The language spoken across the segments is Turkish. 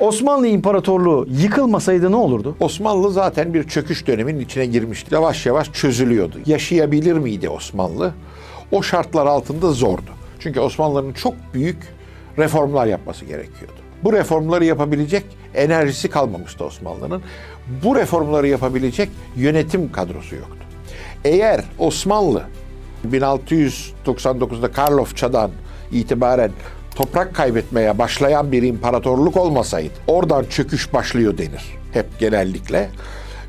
Osmanlı İmparatorluğu yıkılmasaydı ne olurdu? Osmanlı zaten bir çöküş döneminin içine girmişti. Yavaş yavaş çözülüyordu. Yaşayabilir miydi Osmanlı? O şartlar altında zordu. Çünkü Osmanlı'nın çok büyük reformlar yapması gerekiyordu. Bu reformları yapabilecek enerjisi kalmamıştı Osmanlı'nın. Bu reformları yapabilecek yönetim kadrosu yoktu. Eğer Osmanlı 1699'da Karlofça'dan itibaren toprak kaybetmeye başlayan bir imparatorluk olmasaydı oradan çöküş başlıyor denir hep genellikle.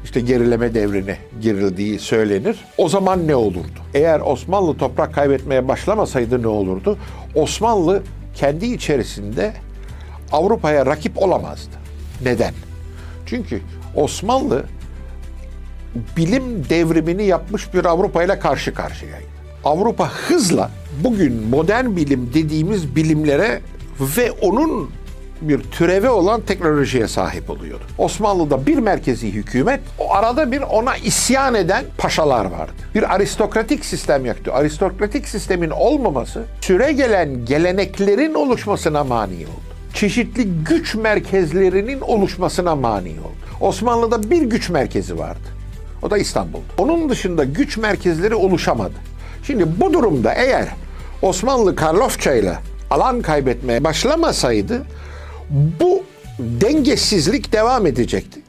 İşte gerileme devrine girildiği söylenir. O zaman ne olurdu? Eğer Osmanlı toprak kaybetmeye başlamasaydı ne olurdu? Osmanlı kendi içerisinde Avrupa'ya rakip olamazdı. Neden? Çünkü Osmanlı bilim devrimini yapmış bir Avrupa ile karşı karşıyaydı. Avrupa hızla bugün modern bilim dediğimiz bilimlere ve onun bir türevi olan teknolojiye sahip oluyordu. Osmanlı'da bir merkezi hükümet, o arada bir ona isyan eden paşalar vardı. Bir aristokratik sistem yaktı. Aristokratik sistemin olmaması süre gelen geleneklerin oluşmasına mani oldu. Çeşitli güç merkezlerinin oluşmasına mani oldu. Osmanlı'da bir güç merkezi vardı. O da İstanbul'da. Onun dışında güç merkezleri oluşamadı. Şimdi bu durumda eğer Osmanlı Karlofça ile alan kaybetmeye başlamasaydı bu dengesizlik devam edecekti.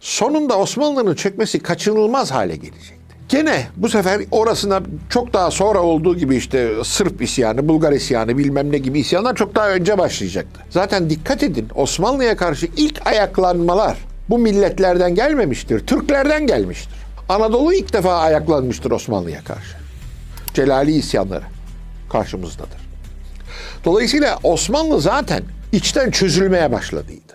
Sonunda Osmanlı'nın çökmesi kaçınılmaz hale gelecekti. Gene bu sefer orasına çok daha sonra olduğu gibi işte Sırp isyanı, Bulgar isyanı bilmem ne gibi isyanlar çok daha önce başlayacaktı. Zaten dikkat edin Osmanlı'ya karşı ilk ayaklanmalar bu milletlerden gelmemiştir, Türklerden gelmiştir. Anadolu ilk defa ayaklanmıştır Osmanlı'ya karşı. Celali isyanları karşımızdadır. Dolayısıyla Osmanlı zaten içten çözülmeye başladıydı.